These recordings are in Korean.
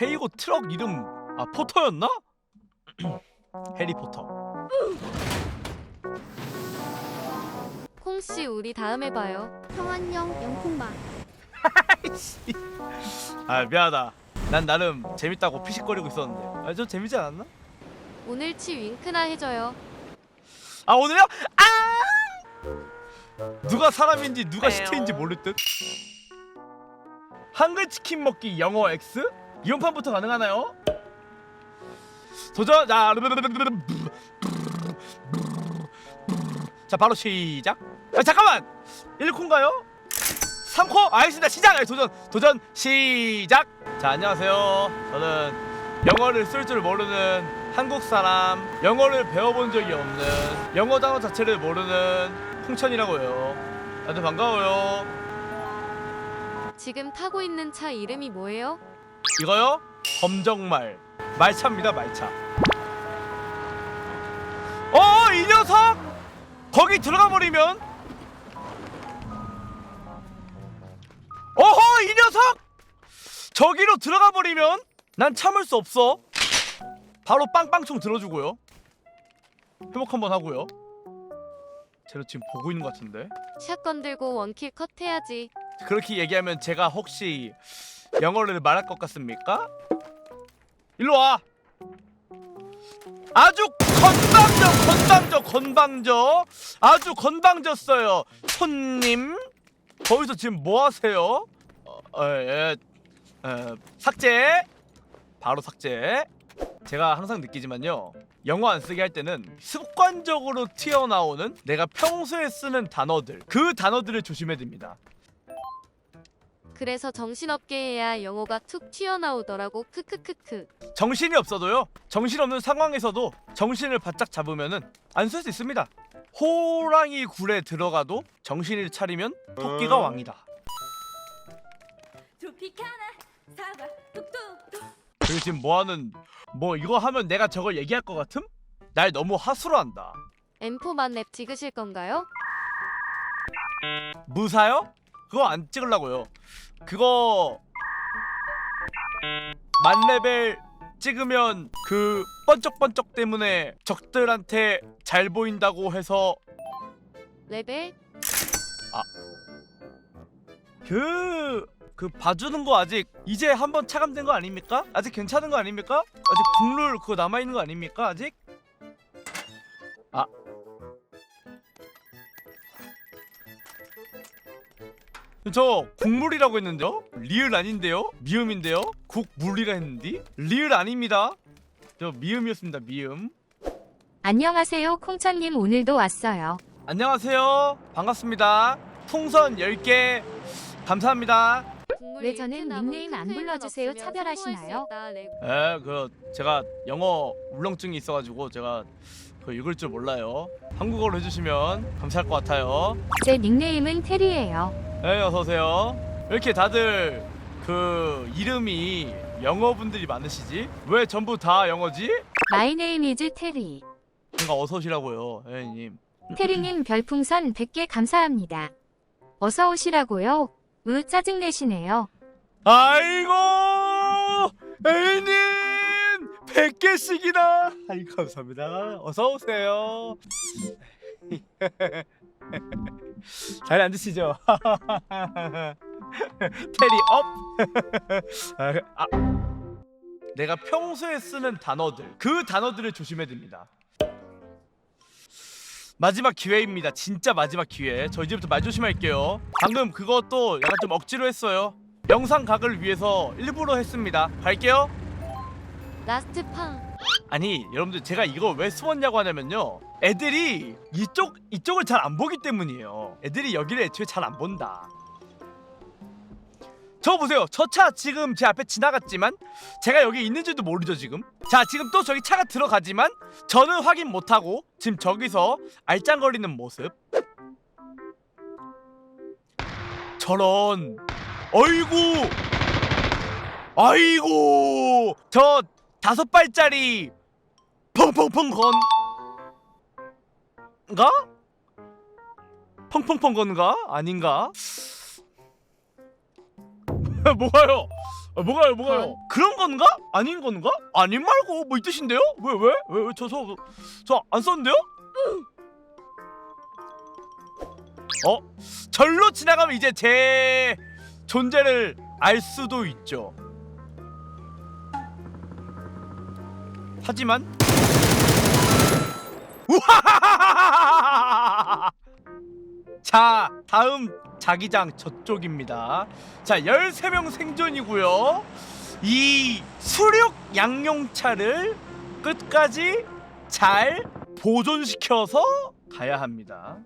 테이고 트럭 이름 아 포터였나? 해리포터 콩씨 우리 다음에 봐요. 평안형 영콩마 아 미안하다 난 나름 재밌다고 피식거리고 있었는데 아좀 재밌지 않았나? 오늘 치 윙크나 해줘요. 아 오늘요? 아 누가 사람인지 누가 시체인지 모를 듯 한글 치킨 먹기 영어 X 이번 판부터 가능하나요? 도전! 자, 자 바로 시작. 아, 잠깐만! 1코인가요? 3코? 알겠습니다. 시작! 아, 도전 도전 시작! 자 안녕하세요. 저는 영어를 쓸 줄 모르는 한국 사람 영어를 배워본 적이 없는 영어 단어 자체를 모르는 홍천이라고요. 다들 반가워요. 지금 타고 있는 차 이름이 뭐예요? 이거요? 검정말. 말차입니다 말차. 어 이 녀석! 거기 들어가 버리면? 어허 이 녀석! 저기로 들어가 버리면? 난 참을 수 없어. 바로 빵빵총 들어주고요. 회복 한번 하고요. 쟤는 지금 보고 있는 것 같은데? 샷건 들고 원킬 컷 해야지. 그렇게 얘기하면 제가 혹시 영어를 말할 것 같습니까? 일로 와. 아주 건방져, 건방져, 건방져. 아주 건방졌어요. 손님, 거기서 지금 뭐 하세요? 어, 어, 예, 어, 삭제. 바로 삭제. 제가 항상 느끼지만요. 영어 안 쓰게 할 때는 습관적으로 튀어나오는 내가 평소에 쓰는 단어들 그 단어들을 조심해야 됩니다. 그래서 정신없게 해야 영어가 툭 튀어나오더라고. 크크크크. 정신이 없어도요. 정신없는 상황에서도 정신을 바짝 잡으면은 안 쓸 수 있습니다. 호랑이 굴에 들어가도 정신을 차리면 토끼가 왕이다. 두피카나 사과 뚝뚝뚝 그리고 지금 뭐 하는 뭐 이거 하면 내가 저걸 얘기할 것 같음? 날 너무 하수로 한다. M4 만렙 찍으실 건가요? 무사요? 그거 안 찍으려고요. 그거 만레벨 찍으면 그 번쩍번쩍 때문에 적들한테 잘 보인다고 해서 레벨? 그... 그 봐주는 거 아직 이제 한번 차감된 거 아닙니까? 아직 괜찮은 거 아닙니까? 아직 국룰 그거 남아있는 거 아닙니까? 아직? 아 저 국물이라고 했는데요? 리을 아닌데요? 미음인데요? 국물이라 했는데? 리을 아닙니다 저 미음이었습니다 미음 안녕하세요 콩천님 오늘도 왔어요. 안녕하세요 반갑습니다 풍선 10개 감사합니다 왜 저는 닉네임 안 불러주세요? 차별하시나요? 에, 그 제가 영어 울렁증이 있어가지고 제가 그 읽을 줄 몰라요. 한국어로 해주시면 감사할 것 같아요. 제 닉네임은 테리예요. 네, 어서 오세요. 왜 이렇게 다들 그 이름이 영어 분들이 많으시지? 왜 전부 다 영어지? 마이 네임 이즈 테리. 뭔가 어서 오시라고요, 혜님. 테리님 별풍선 100개 감사합니다. 어서 오시라고요. 으 짜증내시네요. 아이고, 혜님 100개씩이나. 아이 감사합니다. 어서 오세요. 잘 앉으시죠. 테리 업. 아, 아. 내가 평소에 쓰는 단어들 그 단어들을 조심해야 됩니다. 마지막 기회입니다. 진짜 마지막 기회. 저 이제부터 말 조심할게요. 방금 그것도 약간 좀 억지로 했어요. 영상 각을 위해서 일부러 했습니다. 갈게요. 라스트 팡. 아니 여러분들 제가 이거 왜 숨었냐고 하냐면요 애들이 이쪽 이쪽을 잘 안 보기 때문이에요 애들이 여기를 애초에 잘 안 본다 저 보세요. 저 차 지금 제 앞에 지나갔지만 제가 여기 있는지도 모르죠 지금. 자 지금 또 저기 차가 들어가지만 저는 확인 못하고 지금 저기서 알짱거리는 모습. 저런. 어이구! 아이고! 저 다섯 발짜리 펑펑펑 건가? 펑펑펑 건가? 아닌가? 뭐가요? 아, 뭐가요 뭐가요? 건. 그런 건가? 아닌 건가? 아닌 말고 뭐 이 뜻인데요? 왜 왜? 왜 저저 저 안 썼는데요? 어? 절로 지나가면 이제 제 존재를 알 수도 있죠. 하지만 우하하하하하하하하! 자 다음 자기장 저쪽입니다 자 13명 생존이고요 이 수륙 양용차를 끝까지 잘 보존시켜서 가야 합니다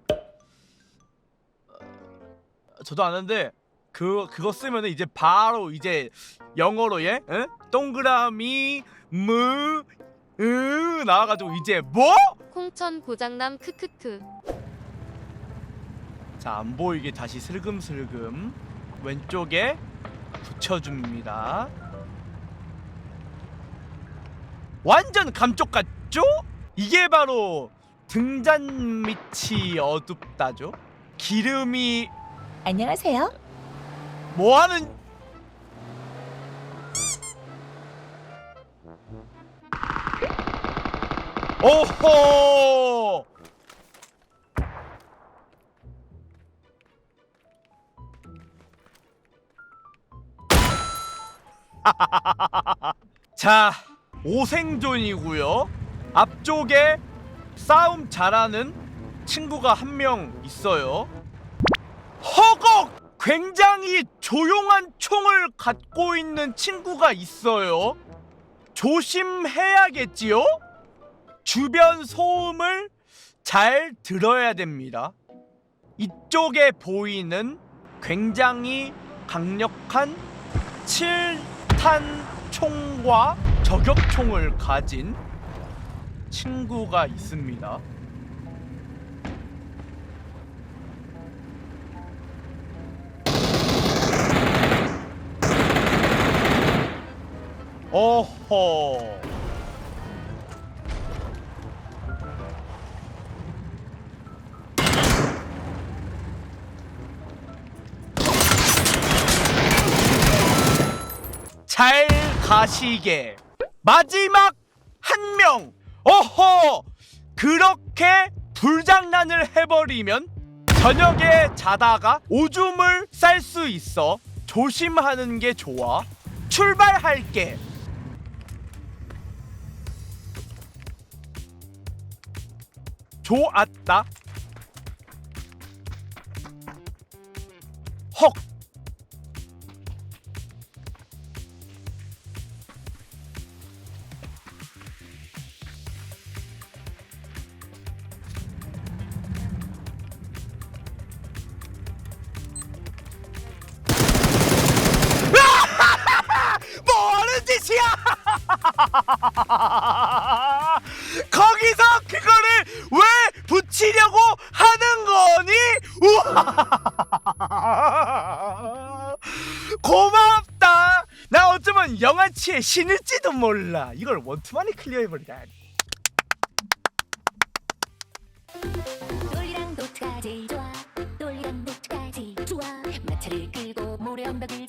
어, 저도 아는데 그 그거 쓰면은 이제 바로 이제 영어로 예 응? 동그라미 무 으 나와가지고 이제 뭐? 콩천 고장남 크크크. 자, 안 보이게 다시 슬금슬금 왼쪽에 붙여줍니다. 완전 감쪽 같죠? 이게 바로 등잔 밑이 어둡다죠? 기름이 안녕하세요. 뭐 하는 오호 자 오생존이고요 앞쪽에 싸움 잘하는 친구가 한 명 있어요 허걱! 굉장히 조용한 총을 갖고 있는 친구가 있어요. 조심해야겠지요? 주변 소음을 잘 들어야 됩니다. 이쪽에 보이는 굉장히 강력한 7 탄 총과 저격총을 가진 친구가 있습니다. 어허. 잘 가시게. 마지막 한 명. 어허. 그렇게 불장난을 해버리면 저녁에 자다가 오줌을 쌀 수 있어. 조심하는 게 좋아. 출발할게. 좋았다. 거기서 그거를 왜 붙이려고 하는 거니? 고맙다. 나 어쩌면 영아치의 신일지도 몰라. 이걸 원투만에 클리어해버리다. 돌리랑 도트가 제일 좋아. 돌리랑 도트가 제일 좋아. 마차를 끌고 모래 언덕을